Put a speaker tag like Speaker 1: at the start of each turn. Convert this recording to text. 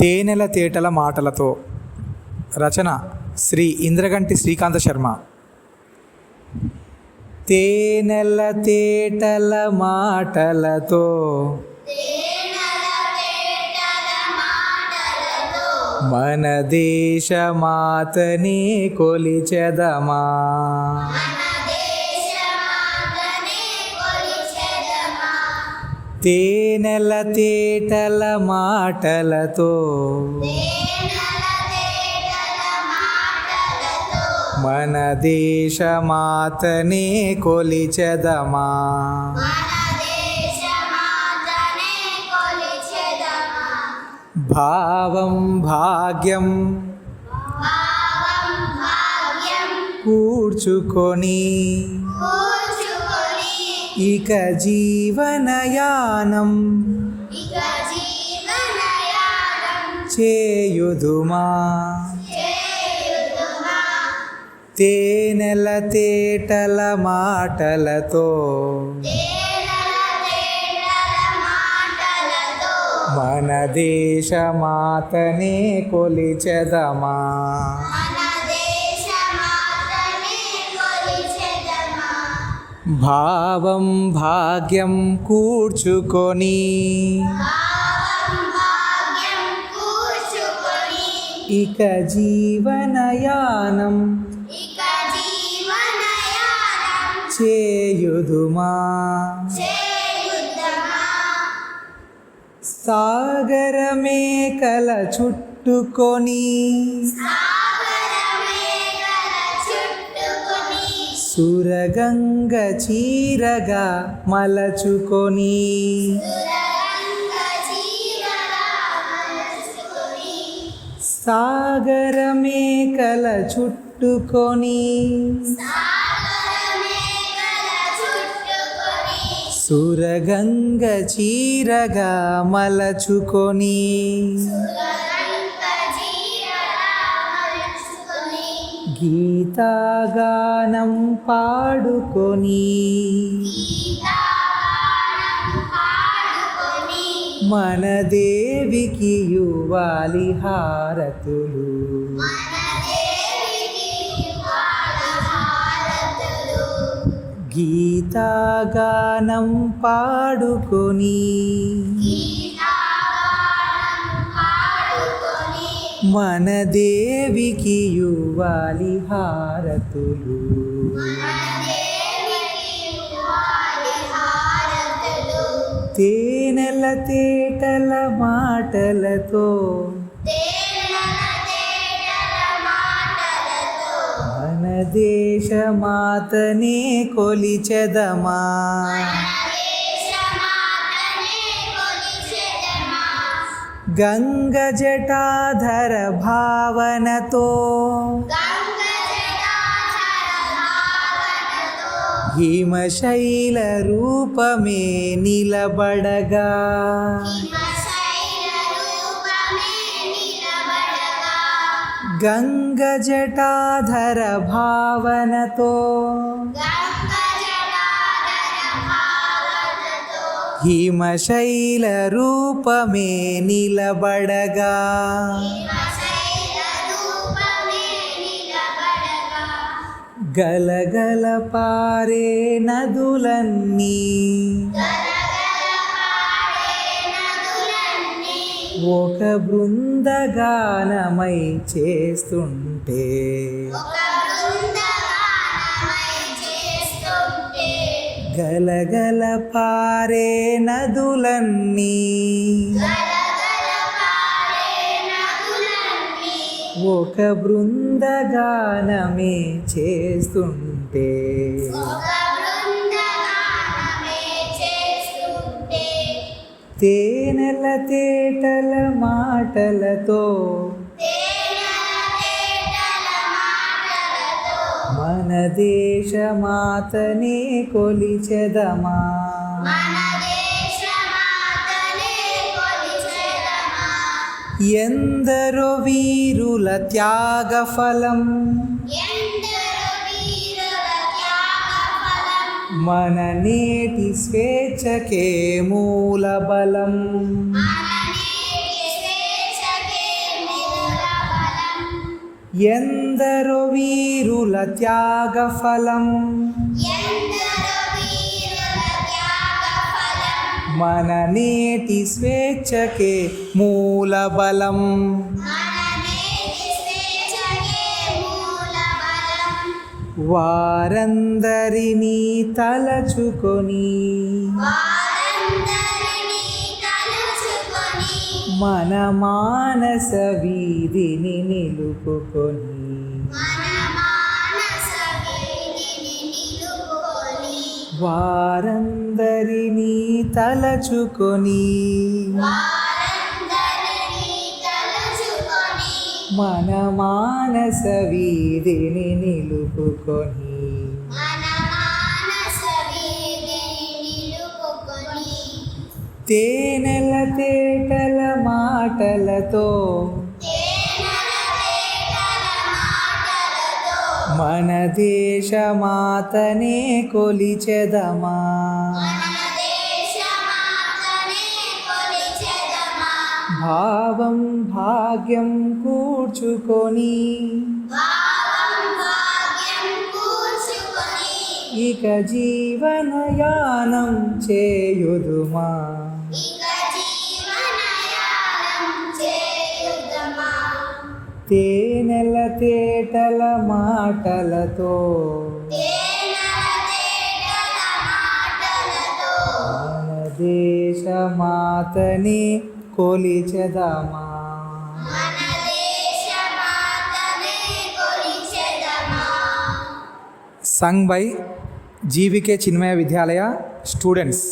Speaker 1: తేనెల తేటల మాటలతో. రచన శ్రీ ఇంద్రగంటి శ్రీకాంత శర్మ. తేనెల తేటల మాటలతో. మన దేశ మాతని కొలిచెదమా? తేనెల తేటల మాటలతో మన దేశ మాతనే కొలిచెదమా? భావం భాగ్యం కూర్చుకొని ఇక జీవనయానం చేయుదుమా? తేనెల తేటల మాటలతో మన దేశ మాతనే కొలిచెదమా? భావం భాగ్యం కూర్చుకొని ఇక జీవనయానం చేయుదుమా? సాగరమే కల చుట్టుకొని సురగంగ చీరగా మలచుకొని.
Speaker 2: సురరంగ
Speaker 1: సాగరమే కల చుట్టుకొని. సురగంగ చీరగా మలచుకొని. గీతాగానం పాడుకొని మన దేవికి యువాలి హారతులు
Speaker 2: హారతులు.
Speaker 1: గీతాగానం పాడుకొని మన దేవికి యువాలి హారతులు. తేనెల తేటల మాటలతో మన దేశ మాతనే కొలిచెదమా? గంగ జటాధర భావనతో హిమశైల రూపమే నిలబడగా. గంగ జటాధర భావనతో హిమశైల రూపమే నిలబడగా. గలగల పారే నదులన్నీ. ఒక బృందగానమై చేస్తుంటే. గలగల పారే నదులన్నీ. ఒక బృందగానమే చేస్తుంటే. తేనెల తేటల మాటలతో మన దేశ మాతనే కొలిచెదమా? ఎందరో వీరుల త్యాగ ఫలం మన నేటి స్వేచ్ఛకే మూల బలం ఎందరో వీరుల త్యాగ ఫలం మన నేటి స్వేచ్ఛకే మూల బలం
Speaker 2: మన
Speaker 1: వారందరినీ తలచుకొని మన మానస వీధిని నిలుపుకొని. వారందరినీ తలచుకొని. మన మానస వీధిని నిలుపుకొని. తేనెల తేటల మాటలతో మన దేశమాతనే కొలిచెదమా
Speaker 2: కొలిచెదమా?
Speaker 1: భావం భాగ్యం కూర్చుకొని
Speaker 2: భావం భాగ్యం కూర్చుకొని
Speaker 1: ఇక జీవనయానం చేయుదుమా? తేనెల తేటల మాటలతో. మన దేశమాతని కొలిచెదమా
Speaker 2: కొలిచెదమా?
Speaker 1: Sung by జీవికే Chinmaya Vidyalaya students.